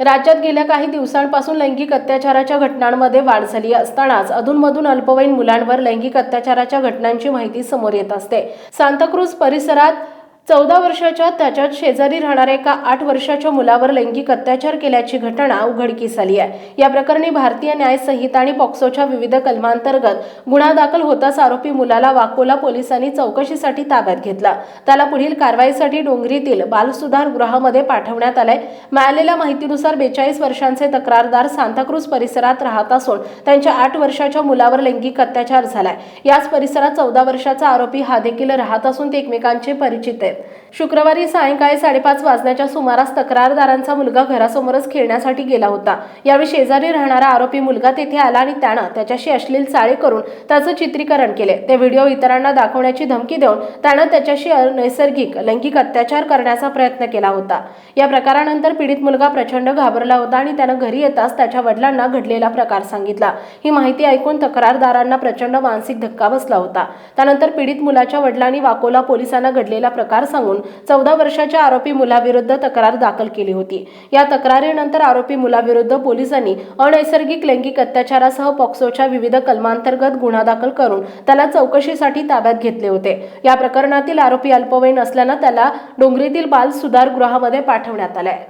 राज्यात गेल्या काही दिवसांपासून लैंगिक अत्याचाराच्या घटनांमध्ये वाढ झाली असतानाच अधूनमधून अल्पवयीन मुलांवर लैंगिक अत्याचाराच्या घटनांची माहिती समोर येत असते. सांताक्रूज परिसरात चौदा वर्षाच्या त्याच्यात शेजारी राहणाऱ्या एका आठ वर्षाच्या मुलावर लैंगिक अत्याचार केल्याची घटना उघडकीस आली आहे. या प्रकरणी भारतीय न्याय संहिता आणि पॉक्सोच्या विविध कलमांतर्गत गुन्हा दाखल होताच आरोपी मुलाला वाकोला पोलिसांनी चौकशीसाठी ताब्यात घेतला. त्याला पुढील कारवाईसाठी डोंगरीतील बालसुधार गृहामध्ये पाठवण्यात आलंय. मिळालेल्या माहितीनुसार बेचाळीस वर्षांचे तक्रारदार सांताक्रूज परिसरात राहत असून त्यांच्या आठ वर्षाच्या मुलावर लैंगिक अत्याचार झालाय. याच परिसरात चौदा वर्षाचा आरोपी हा देखील राहत असून ते एकमेकांचे परिचित आहेत. शुक्रवारी सायंकाळी साडेपाच वाजण्याच्या सुमारास तक्रारदारांचा मुलगा घरासमोरच खेळण्यासाठी गेला होता. यावेळी शेजारी राहणारा आरोपी मुलगा तेथे आला आणि त्यानं त्याच्याशी अश्लील चाळे करून त्याचं चित्रीकरण केले. ते व्हिडिओ इतरांना दाखवण्याची धमकी देऊन त्यानं त्याच्याशी नैसर्गिक लैंगिक अत्याचार करण्याचा प्रयत्न केला होता. या प्रकारानंतर पीडित मुलगा प्रचंड घाबरला होता आणि त्यानं घरी येताच त्याच्या वडिलांना घडलेला प्रकार सांगितला. ही माहिती ऐकून तक्रारदारांना प्रचंड मानसिक धक्का बसला होता. त्यानंतर पीडित मुलाच्या वडिलांनी वाकोला पोलिसांना घडलेला प्रकार सांगून चौदा वर्षाच्या आरोपी मुलाविरुद्ध तक्रार दाखल केली होती. या तक्रारीनंतर आरोपी मुलाविरुद्ध पोलिसांनी अनैसर्गिक लैंगिक अत्याचारासह पॉक्सोच्या विविध कलमांतर्गत गुन्हा दाखल करून त्याला चौकशीसाठी ताब्यात घेतले होते. या प्रकरणातील आरोपी अल्पवयीन असल्यानं त्याला डोंगरीतील बाल सुधारगृहामध्ये पाठवण्यात आलाय.